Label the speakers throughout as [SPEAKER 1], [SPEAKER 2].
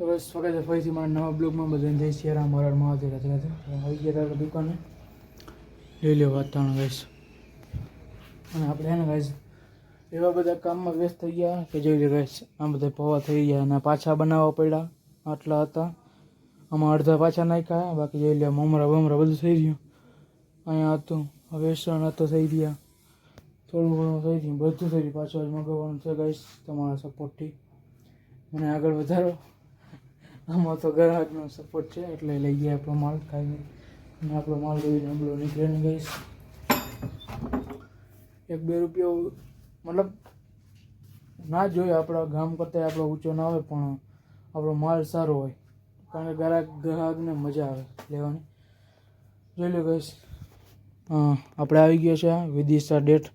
[SPEAKER 1] તો બસ સ્વાગત છે ફરીથી મારા નવા બ્લોગમાં. બધાને જય શ્રી રામ હર મહાદેવ રાધે રાધે આવી ગયા હતા દુકાને. લઈ લો વાતાવરણ ગાઈશ અને આપણે એને ગાઈશ એવા બધા કામમાં વ્યસ્ત થઈ ગયા કે જોઈ લે ગાઈશ આ બધા પૌવા થઈ ગયા અને પાછા બનાવવા પડ્યા. આટલા હતા. આમાં અડધા પાછા નાખ્યા. બાકી જોઈ લે મમરા બમરા બધું થઈ ગયું. અહીંયા હતું. વેસણ હતો થઈ ગયા થોડું ઘણું થઈ ગયું. બધું થઈ ગયું. પાછું મગાવવાનું છે ગાઈશ તમારા સપોર્ટથી મને આગળ વધારો. આમાં તો ગ્રાહકનો સપોર્ટ છે, એટલે લઈ ગયા આપણો માલ ખાઈને. અને આપણો માલ જોઈને નબળો નીકળે ને ગઈશ એક બે રૂપિયો, મતલબ ના જોઈએ આપણા ગામ કરતાં આપણો ઊંચો ના હોય, પણ આપણો માલ સારો હોય. કારણ કે ગ્રાહક, ગ્રાહકને મજા આવે લેવાની. જોઈ લો ગઈશ આપણે આવી ગયા છે વિદિશા ડેટ.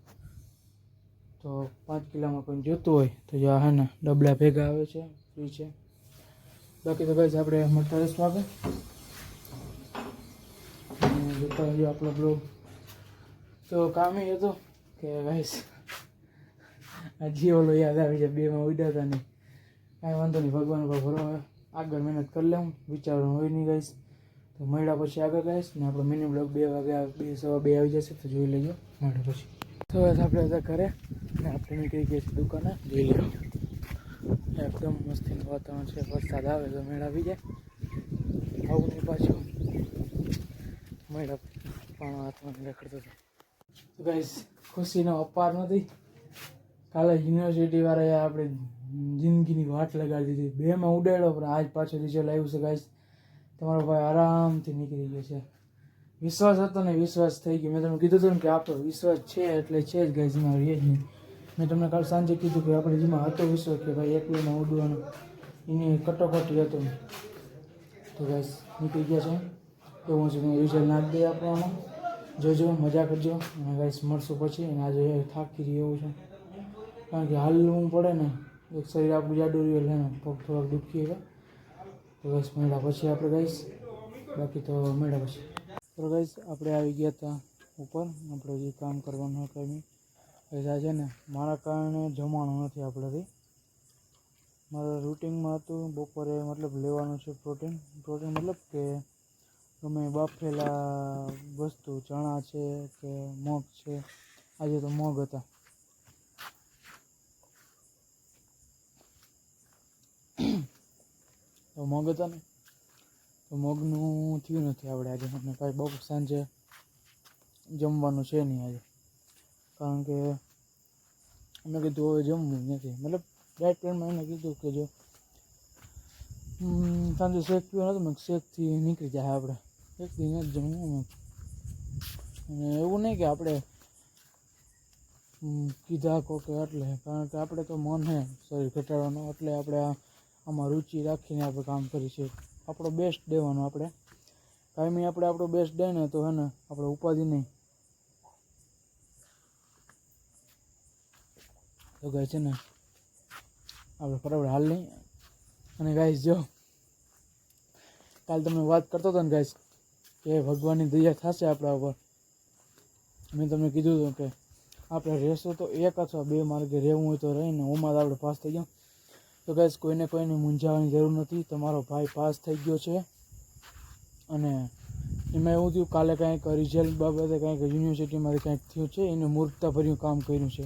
[SPEAKER 1] તો પાંચ કિલોમાં કોઈ જોતું હોય, તો જો હે ને, ડબલા ભેગા આવે છે, ફ્રી છે. બાકી તો ભાઈ આપણે મળતા રહીશું આગળ. અને જોતા રહીએ આપણો બ્લોગ તો કામ એ હતું કે ગાઈસ, આ જીઓલો યાદ આવી જાય, બેમાં ઉડ્યા હતા નહીં કાંઈ વાંધો નહીં, ભગવાન ઉપર ભરો હવે આગળ મહેનત કરી લઉં વિચારવાનું હોય નહીં ગાઈશ તો મળ્યા પછી આગળ ગાઈશ ને આપણો મિની બ્લોગ બે વાગે બે સવા બે આવી જશે, તો જોઈ લેજો. મળ્યા પછી. તો બસ આપણે બધા ઘરે, ને આપણે નીકળી ગયા છીએ દુકાને. જોઈ લેજો એકદમ મસ્તીનું વાતાવરણ છે. વરસાદ આવે તો મેળ આવી જાય. આવું નહીં પાછું. મેળા પણ હાથમાં રખડતો હતો. ગાઈસ ખુશીનો અપાર નથી. કાલે યુનિવર્સિટી વાળાએ આપણે જિંદગીની વાટ લગાડી દીધી. બેમાં ઉડાડ્યો, પણ આજ પાછો રિઝલ્ટ આવ્યું છે ગાઈસ તમારો ભાઈ આરામથી નીકળી ગયો છે. વિશ્વાસ હતો ને વિશ્વાસ થઈ ગયો. મેં તમને કીધું હતું ને કે આપણો વિશ્વાસ છે એટલે છે જ ગાઈસ એમાં રહે જ નહીં. મેં તમને કાલ સાંજે કીધું કે આપણે જેમાં હતો વિશ્વ કે ભાઈ એક ઉડવાનું ઉડવાનો. એની કટોકટી હતો. તો ગાઈસ નીકળી ગયા છે. એવું છે તમે રિઝલ્ટ નાખ દઈએ આપણે જોજો, મજા કરજો. અને ગાઈસ મળશું પછી. અને આજે થાકી રહ્યો છે. કારણ કે હાલવું પડે ને, એક શરીર આપણું જાડું રહ્યું એટલે પગ થોડાક દુખી હવે તો ગાઈસ મળ્યા પછી આપણે ગાઈસ બાકી તો મળ્યા પછી. તો ગાઈસ આપણે આવી ગયા હતા ઉપર. આપણે જે કામ કરવાનું હતું પૈસા છે ને, મારા કારણે જમવાનું નથી આપણેથી મારા રૂટિનમાં હતું, બપોરે મતલબ લેવાનું છે પ્રોટીન પ્રોટીન મતલબ કે ગમે બાફેલા વસ્તુ, ચણા છે કે મગ છે, આજે તો મગ હતા. તો મગ હતા ને, તો મગનું થયું નથી આપણે આજે. અને કાંઈ બપોર સાંજે જમવાનું છે નહીં આજે. કારણ કે અમે કીધું, હવે જમવું નથી. મતલબ ડાયટ પ્લાનમાં એને કીધું કે જો સાંજે શેક પીવાનો હતો, મેં શેકથી નીકળી જાય આપણે. શેકથી નથી જમવું અને એવું નહીં કે આપણે કીધા કો કે એટલે, કારણ કે આપણે તો મન હે શરીર ઘટાડવાનું, એટલે આપણે આમાં રુચિ રાખીને આપણે કામ કરીએ છીએ આપણો બેસ્ટ દેવાનો આપણે. કાયમી આપણે આપણો બેસ્ટ દે ને તો હે ને, આપણે ઉપાધિ નહીં. તો ગાય છે ને, આપણે ફટાફટ હાલ નહીં અને ગાઈશ જો, કાલ તમને વાત કરતો હતો ને ગાઈશ કે ભગવાનની દયા થશે આપણા ઉપર. મેં તમને કીધું હતું કે આપણે રહેશું તો એક અથવા બે માર્ગે રહેવું હોય તો રહીને ઓમાં આપણે પાસ થઈ ગયો તો ગાઈશ કોઈને કોઈને મૂંઝાવાની જરૂર નથી તમારો ભાઈ પાસ થઈ ગયો છે. અને એમાં એવું થયું, કાલે કાંઈક રિઝલ્ટ બાબતે કાંઈક યુનિવર્સિટીમાંથી કાંઈક થયું છે, એને મૂર્ખતાભર્યું કામ કર્યું છે.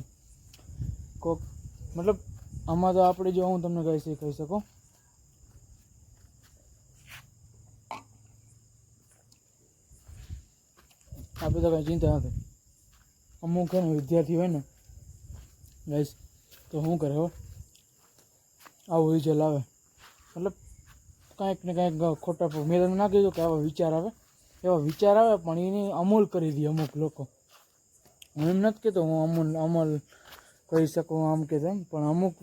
[SPEAKER 1] કોક, મતલબ આમાં તો આપણે જો હું તમને કહી કહી શકું. આપણે તો કંઈ ચિંતા નથી અમુક છે ને વિદ્યાર્થી હોય ને ગાઈશ તો શું કરે હો, આવું રિઝલ્ટ આવે મતલબ કાંઈક ને કાંઈક ખોટા મેં તમને ના કીધું કે આવા વિચાર આવે. એવા વિચાર આવે, પણ એની અમૂલ કરી દે અમુક લોકો. હું એમ નથી કહેતો હું અમૂલ, અમલ કરી શકું આમ કે તેમ. પણ અમુક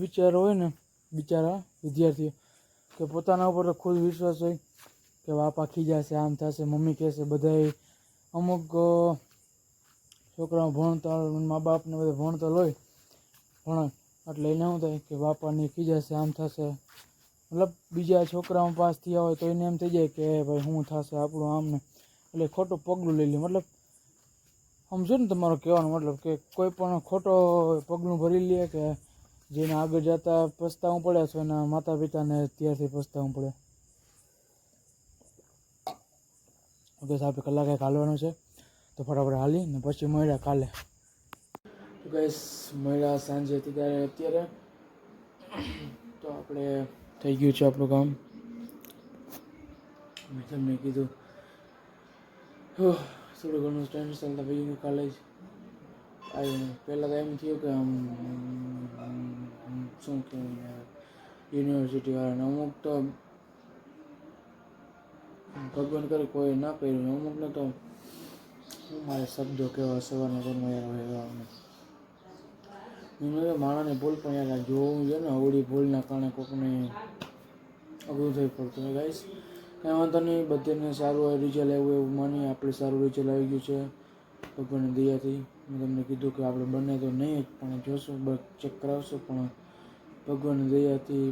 [SPEAKER 1] વિચારો હોય ને, બિચારા વિદ્યાર્થીઓ, કે પોતાના ઉપર તો ખુદ વિશ્વાસ હોય કે બાપા ખીજાશે આમ થશે, મમ્મી કહેશે, બધાય અમુક છોકરાઓ ભણતર મા બાપને બધા ભણતર હોય, ભણ. એટલે એને શું થાય કે બાપાને ખીજાશે આમ થશે. મતલબ બીજા છોકરાઓ પાસ થયા હોય તો એને એમ થઈ જાય કે ભાઈ શું થશે આપણું આમને. એટલે ખોટું પગલું લઈ લે. મતલબ સમજો ને તમારો કહેવાનો મતલબ કે કોઈ પણ ખોટો પગલું ભરી લે કે જેને આગળ જતા પસ્તાવું પડે છે એના માતા પિતાને ત્યારથી પસ્તાવું પડે. ઓકે સાહેબ એક હાલવાનું છે. તો ફટાફટ હાલી ને પછી મળ્યા કાલે. તો ગઈસ મળ્યા સાંજે ત્યારે અત્યારે. તો આપણે થઈ ગયું છે આપણું કામ. મેં તમને કીધું. થોડું ઘણું ટેન્શન ચાલતા ભાઈ ગયું કાલે જ પહેલાં તો એમ થયું કે આમ શું કહેવાય યુનિવર્સિટી વાળાને અમુક તો ભગવાન કરે, કોઈ ના કર્યું અમુકને તો મારે શબ્દો કેવા સવારના ઘરમાં યાર હોય એવા ભૂલ પણ યાર જોવું છે ને, અવળી ભૂલના કારણે કોકને અઘરું થઈ પડતું ગાઈશ કાંઈ વાંધો નહીં, બધાને સારું રિઝલ્ટ આવ્યું એવું માની, આપણે સારું રિઝલ્ટ આવી ગયું છે. ભગવાનની દયાથી મેં તમને કીધું કે આપણે બંને તો નહીં જ, પણ જોશું ચેક કરાવશું, પણ ભગવાનની દયાથી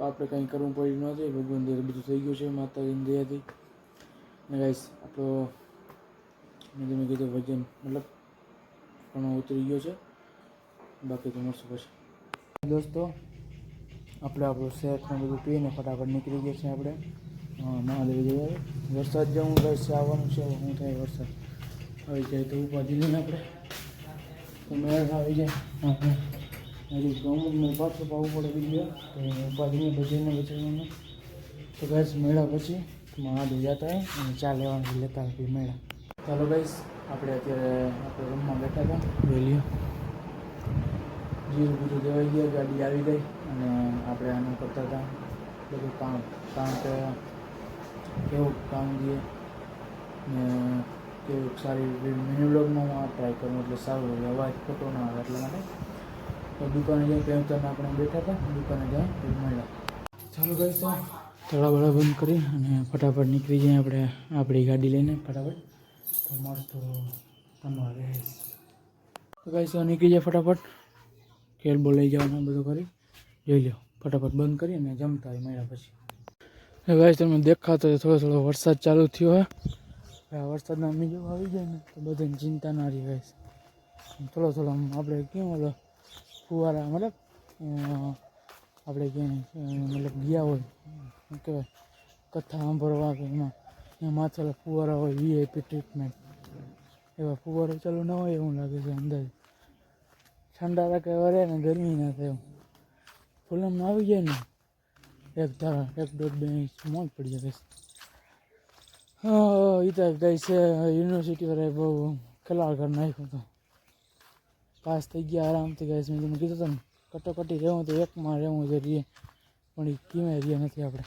[SPEAKER 1] આપણે કંઈ કરવું પડ્યું નથી ભગવાન દયા બધું થઈ ગયું છે, માતાજીની દયાથી. ને ગાઈસ આપણો, મેં તમને કીધું વજન, મતલબ ઘણો ઉતરી ગયો છે. બાકી તો મળશું પછી. દોસ્તો, આપણે આપણું શેક બધું પીને ફટાફટ નીકળી ગયા છે આપણે. મહાદેવ જઈએ વરસાદ જવું થાય આવવાનું છે, શું થાય વરસાદ? આવી જાય તો ઉપાધિ લઈને આપણે. તો મેળ આવી જાય. હજી અમુકને પાછું પાવું પડે બીજું તો ઉપાધિને ભજનને બચાવવાનું તો ગાઈસ, મેળા પછી મહાદેવ જતા હોય અને ચા લેવાની લેતા હોય મેળા. ચાલો ગાઈસ, આપણે અત્યારે આપણે રૂમમાં બેઠા હતા. વેલીઓ જીરું બીજું દેવાઈ ગયા, ગાડી આવી ગઈ અને આપણે આનું કરતા હતા. બધું કામ કારણ કે કેવું કામ દે ને કેવું સારી મિની બ્લોગમાં હું આ ટ્રાય કરું એટલે સારું રહે, અવાજ ખોટો ના આવે એટલા માટે. તો દુકાને જઈ પેવતાને આપણે બેઠા હતા, દુકાને જાય તો મળ્યા. ચાલુ ગઈ તો તળા બળા બંધ કરી અને ફટાફટ નીકળી જઈએ આપણે, આપણી ગાડી લઈને ફટાફટ. તો મળતો તમારે. તો ગઈ તો નીકળી જાય ફટાફટ. કેલ બોલાઈ જવાનું બધું કરી. જોઈ લો ફટાફટ બંધ કરી અને જમતા હોય, મળ્યા પછી. ગાઈસ તમે દેખાતો થોડો થોડો વરસાદ ચાલુ થયો હોય આ વરસાદના બીજો આવી જાય ને, તો બધાને ચિંતા ના રહી ગાઈસ. થોડો થોડો આપણે કેમ ઓલો ફુવારા, મતલબ આપણે ક્યાંય મતલબ ગયા હોય, શું કહેવાય, કથા સાંભળવા કે એમાં એમાં માથે ફુવારા હોય વીઆઈપી ટ્રીટમેન્ટ. એવા ફુવારા ચાલુ ના હોય એવું લાગે છે અંદાજ. ઠંડા રાખે, વરે ને ગરમી ના થાય એવું ફૂલમમાં આવી જાય ને એક ધારા એક દોઢ બે ઇંચ મોજ પડી જાય એ તો ગઈ છે યુનિવર્સિટી વાળાએ બહુ ખેલાડ કરી નાખ્યું હતો. પાસ થઈ ગયા, આરામથી ગાઈસ મેં તમને કીધું હતું કટોકટી રહેવું તો એકમાં રહેવું છે રીએ પણ એ કેમે રીએ નથી આપણે.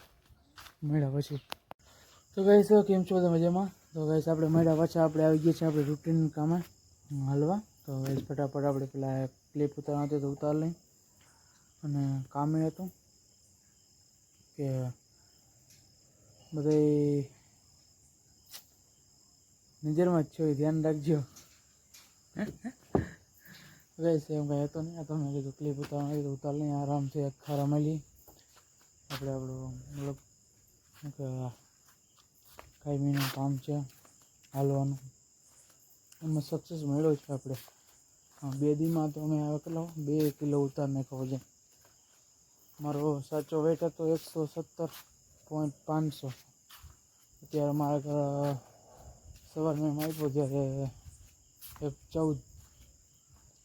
[SPEAKER 1] મળ્યા પછી. તો ગાઈસ કેમ છો તમે જેમાં તો ગાઈસ આપણે મળ્યા પાછા. આપણે આવી ગયા છીએ આપણે રૂટીન કામે હાલવા. તો ગઈ ફટાફટ આપણે પેલા ક્લિપ ઉતારવા હતી, તો ઉતાર લઈ. અને કામે હતું. કે બધાય નજરમાં જ છો ધ્યાન રાખજો. ગઈ એમ કંઈ હતો નહીં. આ તો મેં કીધું ક્લિપ ઉતારવા કીધું ઉતાર લઈ આરામથી આખા રમેલી આપણે આપણું મતલબ શું કે કાયમીનું કામ છે હાલવાનું. એમાં સક્સેસ મળ્યો છે આપણે. બે દીમાં તો અમે હવે કેટલો? બે કિલો ઉતાર નાખ્યો વજન. મારો સાચો વેટ હતો એકસો સત્તર પોઈન્ટ પાંચસો. અત્યારે મારા સવારમાં મેં આપ્યો જ્યારે એક ચૌદ,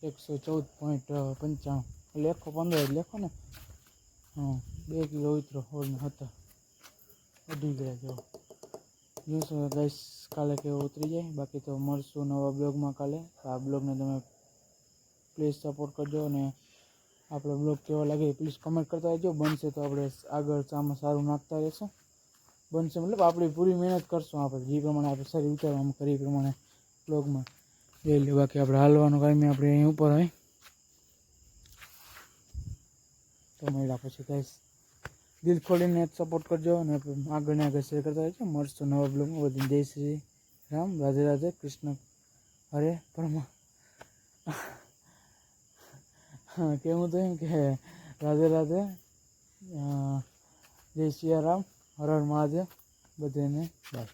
[SPEAKER 1] એકસો ચૌદ પોઈન્ટ પંચાણું. લેખો પંદર જ લેખો ને. હા, બે કિલો ઉતરો ઓળને હતા અઢી ગયા જેવો. જોઈશું ગાઈસ, કાલે કેવો ઉતરી જાય. બાકી તો મળશું નવા બ્લોગમાં કાલે. આ બ્લોગને તમે પ્લીઝ સપોર્ટ કરજો અને આપણો બ્લોગ કેવો લાગે પ્લીઝ કમેન્ટ કરતા રહેજો. બનશે તો આપણે આગળ આમાં સારું નાખતા રહેશું. બનશે મતલબ આપણી પૂરી મહેનત કરશું આપણે. જે પ્રમાણે આપણે સારી ઉતારવામાં એ પ્રમાણે બ્લોગમાં. જોઈ લે બાકી આપણે હાલવાનું કાંઈ આપણે અહીં ઉપર હોય. તો મળ્યા પછી ગાઈસ દિલ ખોલીને સપોર્ટ કરજો અને આગળ ને આગળ શેર કરતા રહેજો. મળશું નવા બ્લોગમાં. બધી જય શ્રી રામ. રાધે રાધે કૃષ્ણ. હરે પરમા. હા કેવું તો એમ કે રાધે રાધે જય સિયારામ હર હર મહાદેવ બધાને બાય